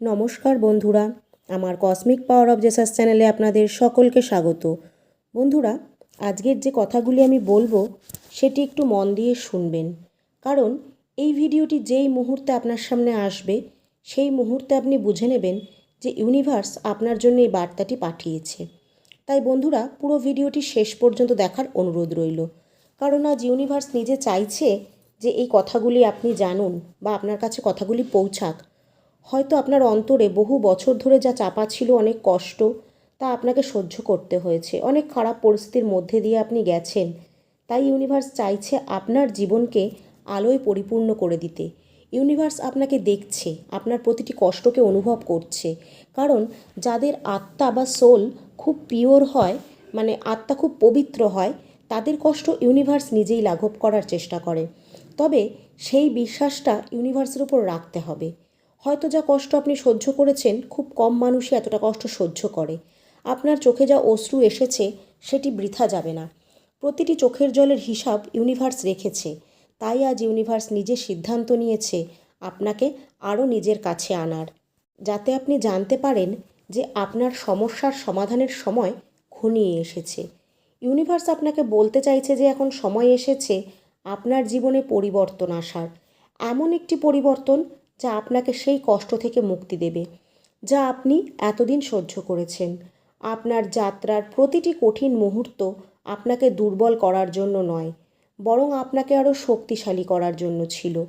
নমস্কার বন্ধুরা, আমার কসমিক পাওয়ার অফ জেসাস চ্যানেলে আপনাদের সকলকে স্বাগত। বন্ধুরা, আজকের যে কথাগুলি আমি বলব, সেটি একটু মন দিয়ে শুনবেন। কারণ, এই ভিডিওটি যেই মুহূর্তে আপনার সামনে আসবে, সেই মুহূর্তে আপনি বুঝে নেবেন যে ইউনিভার্স আপনার জন্য এই বার্তাটি পাঠিয়েছে। তাই বন্ধুরা, পুরো ভিডিওটি শেষ পর্যন্ত দেখার অনুরোধ রইল। কারণ আজ ইউনিভার্স নিজে চাইছে যে এই কথাগুলি আপনি জানুন বা আপনার কাছে কথাগুলি পৌঁছাক। হয়তো আপনার অন্তরে বহু বছর ধরে যা চাপা ছিল অনেক কষ্ট, তা আপনাকে সহ্য করতে হয়েছে। অনেক খারাপ পরিস্থিতির মধ্যে দিয়ে আপনি গেছেন। তাই ইউনিভার্স চাইছে আপনার জীবনকে আলোয় পরিপূর্ণ করে দিতে। ইউনিভার্স আপনাকে দেখছে, আপনার প্রতিটি কষ্টকে অনুভব করছে। কারণ যাদের আত্মা বা সোল খুব পিওর হয় মানে আত্মা খুব পবিত্র হয়, তাদের কষ্ট ইউনিভার্স নিজেই লাঘব করার চেষ্টা করে। তবে সেই বিশ্বাসটা ইউনিভার্সের উপর রাখতে হবে। হয়তো যা কষ্ট আপনি সহ্য করেছেন, খুব কম মানুষই এতটা কষ্ট সহ্য করে। আপনার চোখে যা অশ্রু এসেছে, সেটি বৃথা যাবে না। প্রতিটি চোখের জলের হিসাব ইউনিভার্স রেখেছে। তাই আজ ইউনিভার্স নিজে সিদ্ধান্ত নিয়েছে, আপনাকে আরও নিজের কাছে আনার। যাতে আপনি জানতে পারেন যে আপনার সমস্যার সমাধানের সময় ঘনিয়ে এসেছে। ইউনিভার্স আপনাকে বলতে চাইছে যে এখন সময় এসেছে, আপনার জীবনে পরিবর্তন আসার। এমন একটি পরিবর্তন যা আপনাকে সেই কষ্ট থেকে মুক্তি দেবে, যা আপনি এতদিন সহ্য করেছেন। আপনার যাত্রার প্রতিটি কঠিন মুহূর্ত আপনাকে দুর্বল করার জন্য নয়, বরং আপনাকে আরও শক্তিশালী করার জন্য ছিল।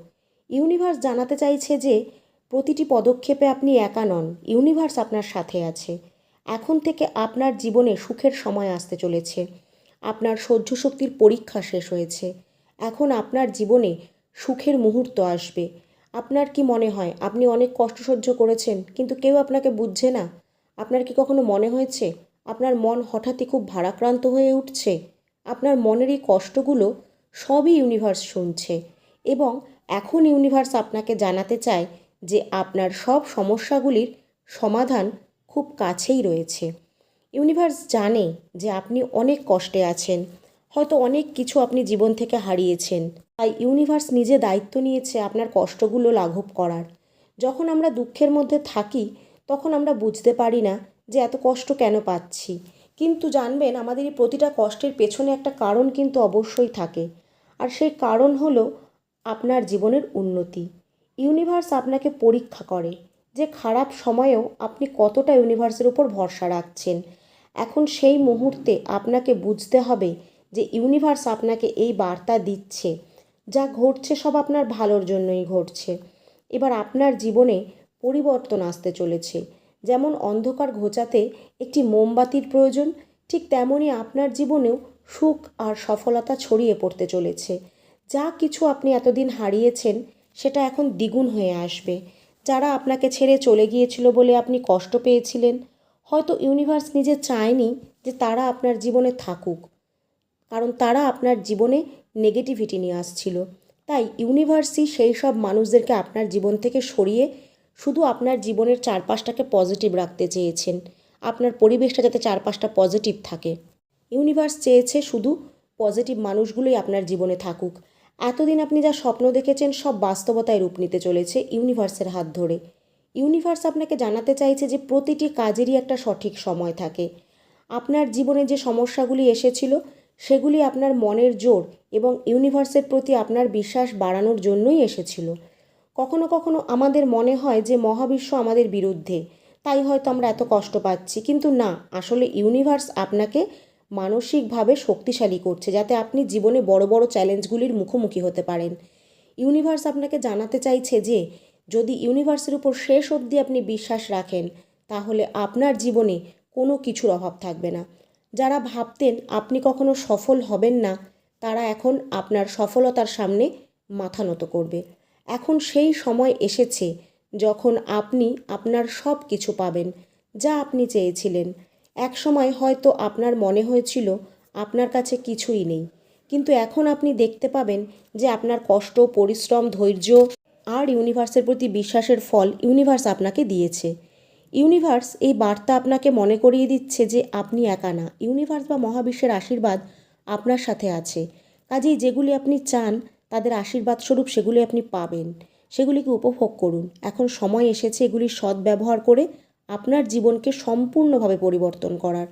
ইউনিভার্স জানাতে চাইছে যে, প্রতিটি পদক্ষেপে আপনি একা নন, ইউনিভার্স আপনার সাথে আছে। এখন থেকে আপনার জীবনে সুখের সময় আসতে চলেছে। আপনার সহ্য শক্তির পরীক্ষা শেষ হয়েছে। এখন আপনার জীবনে সুখের মুহূর্ত আসবে। আপনার কি মনে হয়? আপনি অনেক কষ্ট সহ্য করেছেন, কিন্তু কেউ আপনাকে বুঝছে না? আপনার কি কখনো মনে হয়েছে? আপনার মন হঠাৎই খুব ভারাক্রান্ত হয়ে উঠছে। আপনার মনের এই কষ্টগুলো সবই ইউনিভার্স শুনছে এবং এখন ইউনিভার্স আপনাকে জানাতে চায় যে আপনার সব সমস্যাগুলির সমাধান খুব কাছেই রয়েছে। ইউনিভার্স জানে যে আপনি অনেক কষ্টে আছেন, হয়তো অনেক কিছু আপনি জীবন থেকে হারিয়েছেন। তাই ইউনিভার্স নিজে দায়িত্ব নিয়েছে আপনার কষ্টগুলো লাঘব করার। যখন আমরা দুঃখের মধ্যে থাকি, তখন আমরা বুঝতে পারি না যে এত কষ্ট কেন পাচ্ছি। কিন্তু জানবেন, আমাদের এই প্রতিটা কষ্টের পেছনে একটা কারণ কিন্তু অবশ্যই থাকে। আর সেই কারণ হলো আপনার জীবনের উন্নতি। ইউনিভার্স আপনাকে পরীক্ষা করে যে খারাপ সময়েও আপনি কতটা ইউনিভার্সের উপর ভরসা রাখছেন। এখন সেই মুহূর্তে আপনাকে বুঝতে হবে যে ইউনিভার্স আপনাকে এই বার্তা দিচ্ছে যা ঘটছে সব আপনার ভালোর জন্যই ঘটছে। এবার আপনার জীবনে পরিবর্তন আসতে চলেছে। যেমন অন্ধকার ঘোচাতে একটি মোমবাতির প্রয়োজন, ঠিক তেমনই আপনার জীবনেও সুখ আর সফলতা ছড়িয়ে পড়তে চলেছে। যা কিছু আপনি এতদিন হারিয়েছেন, সেটা এখন দ্বিগুণ হয়ে আসবে। যারা আপনাকে ছেড়ে চলে গিয়েছিল বলে আপনি কষ্ট পেয়েছিলেন, হয়তো ইউনিভার্স নিজে চায়নি যে তারা আপনার জীবনে থাকুক। কারণ তারা আপনার জীবনে নেগেটিভিটি নিয়ে আসছিল। তাই ইউনিভার্সই সেই সব মানুষদেরকে আপনার জীবন থেকে সরিয়ে শুধু আপনার জীবনের চারপাশটাকে পজিটিভ রাখতে চেয়েছেন। আপনার পরিবেশটা যাতে চারপাশটা পজিটিভ থাকে। ইউনিভার্স চেয়েছে শুধু পজিটিভ মানুষগুলোই আপনার জীবনে থাকুক। এতদিন আপনি যা স্বপ্ন দেখেছেন সব বাস্তবতায় রূপ নিতে চলেছে ইউনিভার্সের হাত ধরে। ইউনিভার্স আপনাকে জানাতে চাইছে যে প্রতিটি কাজেরই একটা সঠিক সময় থাকে। আপনার জীবনে যে সমস্যাগুলি এসেছিল সেগুলি আপনার মনের জোর এবং ইউনিভার্সের প্রতি আপনার বিশ্বাস বাড়ানোর জন্যই এসেছিল। কখনো কখনো আমাদের মনে হয় যে মহাবিশ্ব আমাদের বিরুদ্ধে, তাই হয়তো আমরা এত কষ্ট পাচ্ছি, কিন্তু না, আসলে ইউনিভার্স আপনাকে মানসিকভাবে শক্তিশালী করছে, যাতে আপনি জীবনে বড় বড় চ্যালেঞ্জগুলির মুখোমুখি হতে পারেন। ইউনিভার্স আপনাকে জানাতে চাইছে যে, যদি ইউনিভার্সের উপর শেষ অবধি আপনি বিশ্বাস রাখেন, তাহলে আপনার জীবনে কোনো কিছুর অভাব থাকবে না। যারা ভাবতেন আপনি কখনো সফল হবেন না, তারা এখন আপনার সফলতার সামনে মাথা নত করবে। এখন সেই সময় এসেছে যখন আপনি আপনার সব কিছু পাবেন, যা আপনি চেয়েছিলেন। এক সময় হয়তো আপনার মনে হয়েছিল আপনার কাছে কিছুই নেই, কিন্তু এখন আপনি দেখতে পাবেন যে আপনার কষ্ট, পরিশ্রম, ধৈর্য আর ইউনিভার্সের প্রতি বিশ্বাসের ফল ইউনিভার্স আপনাকে দিয়েছে। ইউনিভার্স এই বার্তা আপনাকে মনে করিয়ে দিচ্ছে যে আপনি একা না। ইউনিভার্স বা মহাবিশ্বের আশীর্বাদ আপনার সাথে আছে। কাজেই যেগুলি আপনি চান, তাদের আশীর্বাদ স্বরূপ সেগুলি আপনি পাবেন। সেগুলিকে উপভোগ করুন। এখন সময় এসেছে এগুলির সদ্ব্যবহার করে আপনার জীবনকে সম্পূর্ণভাবে পরিবর্তন করার।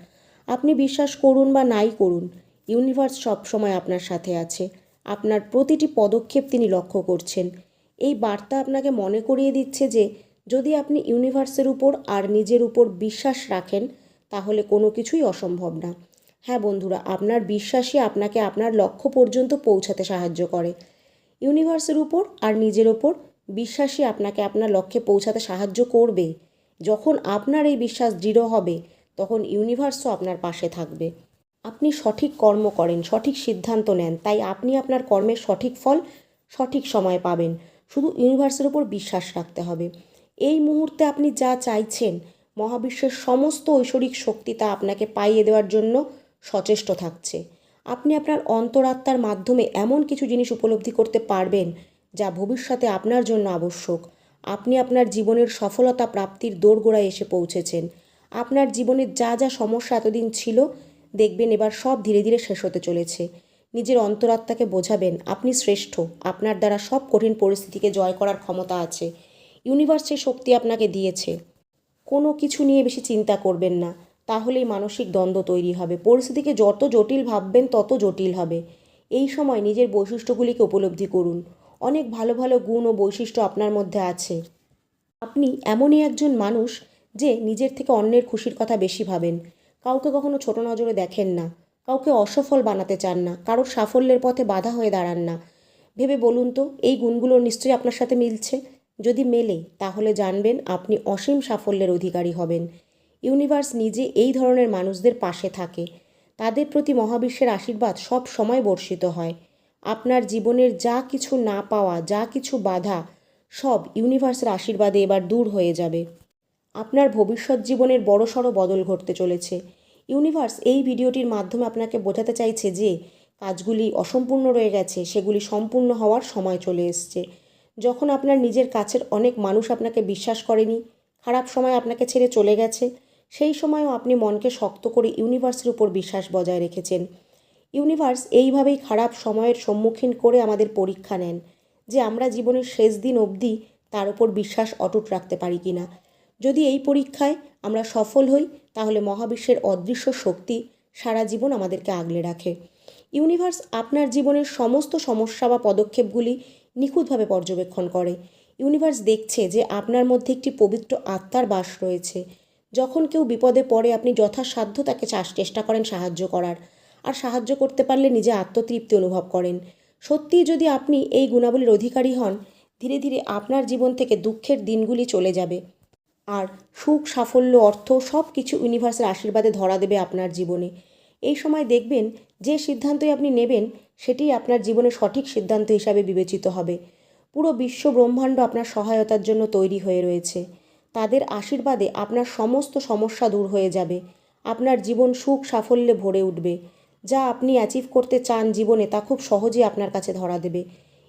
আপনি বিশ্বাস করুন বা নাই করুন, ইউনিভার্স সবসময় আপনার সাথে আছে। আপনার প্রতিটি পদক্ষেপ তিনি লক্ষ্য করছেন। এই বার্তা আপনাকে মনে করিয়ে দিচ্ছে যে যদি আপনি ইউনিভার্সের উপর আর নিজের উপর বিশ্বাস রাখেন, তাহলে কোনো কিছুই অসম্ভব না। হ্যাঁ বন্ধুরা, আপনার বিশ্বাসই আপনাকে আপনার লক্ষ্য পর্যন্ত পৌঁছাতে সাহায্য করে। ইউনিভার্সের উপর আর নিজের ওপর বিশ্বাসই আপনাকে আপনার লক্ষ্যে পৌঁছাতে সাহায্য করবে যখন আপনার এই বিশ্বাস দৃঢ় হবে, তখন ইউনিভার্সও আপনার পাশে থাকবে। আপনি সঠিক কর্ম করেন, সঠিক সিদ্ধান্ত নেন, তাই আপনি আপনার কর্মের সঠিক ফল সঠিক সময়ে পাবেন। শুধু ইউনিভার্সের উপর বিশ্বাস রাখতে হবে। এই মুহূর্তে আপনি যা চাইছেন, মহাবিশ্বের সমস্ত ঐশ্বরিক শক্তি তা আপনাকে পাইয়ে দেওয়ার জন্য সচেষ্ট থাকছে। আপনি আপনার অন্তরাত্মার মাধ্যমে এমন কিছু জিনিস উপলব্ধি করতে পারবেন, যা ভবিষ্যতে আপনার জন্য আবশ্যক। আপনি আপনার জীবনের সফলতা প্রাপ্তির দোরগোড়ায় এসে পৌঁছেছেন। আপনার জীবনের যা যা সমস্যা এতদিন ছিল, দেখবেন এবার সব ধীরে ধীরে শেষ হতে চলেছে। নিজের অন্তরাত্মাকে বোঝাবেন, আপনি শ্রেষ্ঠ, আপনার দ্বারা সব কঠিন পরিস্থিতিকে জয় করার ক্ষমতা আছে। ইউনিভার্স সেই শক্তি আপনাকে দিয়েছে। কোনো কিছু নিয়ে বেশি চিন্তা করবেন না, তাহলেই মানসিক দ্বন্দ্ব তৈরি হবে। পরিস্থিতিকে যত জটিল ভাববেন, তত জটিল হবে। এই সময় নিজের বৈশিষ্ট্যগুলিকে উপলব্ধি করুন। অনেক ভালো ভালো গুণ ও বৈশিষ্ট্য আপনার মধ্যে আছে। আপনি এমনই একজন মানুষ যে নিজের থেকে অন্যের খুশির কথা বেশি ভাবেন। কাউকে কখনো ছোট নজরে দেখেন না। কাউকে অসফল বানাতে চান না। কারোর সাফল্যের পথে বাধা হয়ে দাঁড়ান না। ভেবে বলুন তো, এই গুণগুলো নিশ্চয়ই আপনার সাথে মিলছে? যদি মেলে, তাহলে জানবেন আপনি অসীম সাফল্যের অধিকারী হবেন। ইউনিভার্স নিজে এই ধরনের মানুষদের পাশে থাকে। তাদের প্রতি মহাবিশ্বের আশীর্বাদ সব সময় বর্ষিত হয়। আপনার জীবনের যা কিছু না পাওয়া, যা কিছু বাধা, সব ইউনিভার্সের আশীর্বাদে এবার দূর হয়ে যাবে। আপনার ভবিষ্যৎ জীবনের বড়সড় বদল ঘটতে চলেছে। ইউনিভার্স এই ভিডিওটির মাধ্যমে আপনাকে বোঝাতে চাইছে যে, কাজগুলি অসম্পূর্ণ রয়ে গেছে, সেগুলি সম্পূর্ণ হওয়ার সময় চলে এসছে। যখন আপনার নিজের কাছের অনেক মানুষ আপনাকে বিশ্বাস করেনি, খারাপ সময় আপনাকে ছেড়ে চলে গেছে, সেই সময়ও আপনি মনকে শক্ত করে ইউনিভার্সের উপর বিশ্বাস বজায় রেখেছেন। ইউনিভার্স এইভাবেই খারাপ সময়ের সম্মুখীন করে আমাদের পরীক্ষা নেন যে আমরা জীবনের শেষ দিন অবধি তার উপর বিশ্বাস অটুট রাখতে পারি কি না যদি এই পরীক্ষায় আমরা সফল হই, তাহলে মহাবিশ্বের অদৃশ্য শক্তি সারা জীবন আমাদেরকে আগলে রাখে। ইউনিভার্স আপনার জীবনের সমস্ত সমস্যা বা পদক্ষেপগুলি নিখুঁতভাবে পর্যবেক্ষণ করে। ইউনিভার্স দেখছে যে আপনার মধ্যে একটি পবিত্র আত্মার বাস রয়েছে। যখন কেউ বিপদে পড়ে, আপনি যথাসাধ্য তাকে চাষ, চেষ্টা করেন সাহায্য করার। আর সাহায্য করতে পারলে নিজে আত্মতৃপ্তি অনুভব করেন। সত্যিই যদি আপনি এই গুণাবলীর অধিকারী হন, ধীরে ধীরে আপনার জীবন থেকে দুঃখের দিনগুলি চলে যাবে। আর সুখ, সাফল্য, অর্থ সব কিছু ইউনিভার্সের আশীর্বাদে ধরা দেবে আপনার জীবনে। এই সময় দেখবেন যে সিদ্ধান্তই আপনি নেবেন, সেটিই আপনার জীবনে সঠিক সিদ্ধান্ত হিসাবে বিবেচিত হবে। পুরো বিশ্ব ব্রহ্মাণ্ড আপনার সহায়তার জন্য তৈরি হয়ে রয়েছে। তাদের আশীর্বাদে আপনার সমস্ত সমস্যা দূর হয়ে যাবে। আপনার জীবন সুখ সাফল্যে ভরে উঠবে। যা আপনি অ্যাচিভ করতে চান জীবনে তা খুব সহজেই আপনার কাছে ধরা দেবে।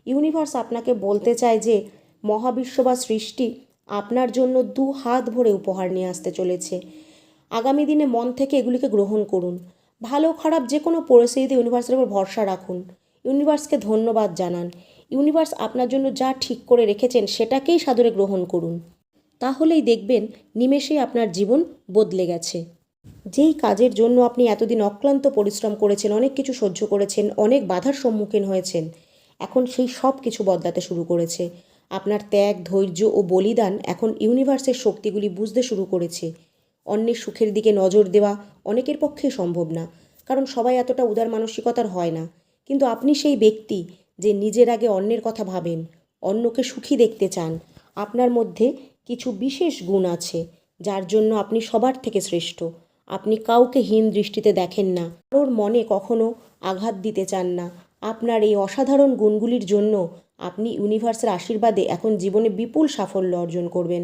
ইউনিভার্স আপনাকে বলতে চায় যে, মহাবিশ্ব বা সৃষ্টি আপনার জন্য দু হাত ভরে উপহার নিয়ে আসতে চলেছে। আগামী দিনে মন থেকে এগুলিকে গ্রহণ করুন। ভালো খারাপ যে কোনো পরিস্থিতিতে ইউনিভার্সের উপর ভরসা রাখুন। ইউনিভার্সকে ধন্যবাদ জানান। ইউনিভার্স আপনার জন্য যা ঠিক করে রেখেছেন, সেটাকেই সাদরে গ্রহণ করুন। তাহলেই দেখবেন নিমেষেই আপনার জীবন বদলে গেছে। যেই কাজের জন্য আপনি এতদিন অক্লান্ত পরিশ্রম করেছেন, অনেক কিছু সহ্য করেছেন, অনেক বাধার সম্মুখীন হয়েছেন, এখন সেই সব কিছু বদলাতে শুরু করেছে। আপনার ত্যাগ, ধৈর্য ও বলিদান এখন ইউনিভার্সের শক্তিগুলি বুঝতে শুরু করেছে। অন্যের সুখের দিকে নজর দেওয়া অনেকের পক্ষে সম্ভব না, কারণ সবাই এতটা উদার মানসিকতার হয় না। কিন্তু আপনি সেই ব্যক্তি যে নিজের আগে অন্যের কথা ভাবেন, অন্যকে সুখী দেখতে চান, আপনার মধ্যে কিছু বিশেষ গুণ আছে, যার জন্য আপনি সবার থেকে শ্রেষ্ঠ। আপনি কাউকে হীন দৃষ্টিতে দেখেন না, কারোর মনে কখনো আঘাত দিতে চান না। আপনার এই অসাধারণ গুণগুলির জন্য আপনি ইউনিভার্সের আশীর্বাদে এখন জীবনে বিপুল সাফল্য অর্জন করবেন।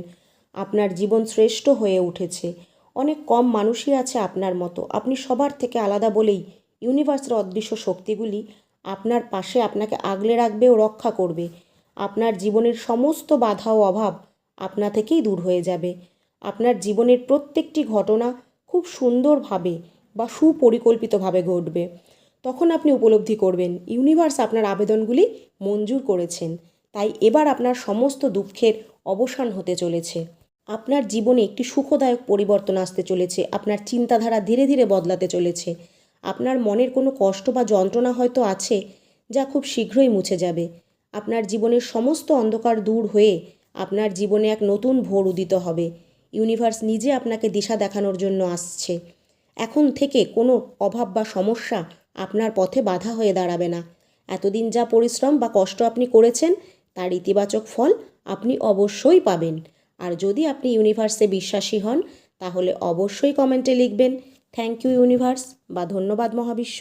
আপনার জীবন শ্রেষ্ঠ হয়ে উঠেছে। অনেক কম মানুষই আছে আপনার মতো। আপনি সবার থেকে আলাদা বলেই ইউনিভার্সের অদৃশ্য শক্তিগুলি আপনার পাশে আপনাকে আগলে রাখবে ও রক্ষা করবে। আপনার জীবনের সমস্ত বাধা ও অভাব আপনা থেকেই দূর হয়ে যাবে। আপনার জীবনের প্রত্যেকটি ঘটনা খুব সুন্দরভাবে বা সুপরিকল্পিতভাবে ঘটবে। তখন আপনি উপলব্ধি করবেন, ইউনিভার্স আপনার আবেদনগুলি মঞ্জুর করেছেন। তাই এবার আপনার সমস্ত দুঃখের অবসান হতে চলেছে। আপনার জীবনে একটি সুখদায়ক পরিবর্তন আসতে চলেছে। আপনার চিন্তাধারা ধীরে ধীরে বদলাতে চলেছে। আপনার মনের কোনো কষ্ট বা যন্ত্রণা হয়তো আছে, যা খুব শীঘ্রই মুছে যাবে। আপনার জীবনের সমস্ত অন্ধকার দূর হয়ে আপনার জীবনে এক নতুন ভোর উদিত হবে। ইউনিভার্স নিজে আপনাকে দিশা দেখানোর জন্য আসছে। এখন থেকে কোনো অভাব বা সমস্যা আপনার পথে বাধা হয়ে দাঁড়াবে না। এতদিন যা পরিশ্রম বা কষ্ট আপনি করেছেন, তার ইতিবাচক ফল আপনি অবশ্যই পাবেন। আর যদি আপনি ইউনিভার্সে বিশ্বাসী হন, তাহলে অবশ্যই কমেন্টে লিখবেন। থ্যাংক ইউ ইউনিভার্স বা ধন্যবাদ মহাবিশ্ব।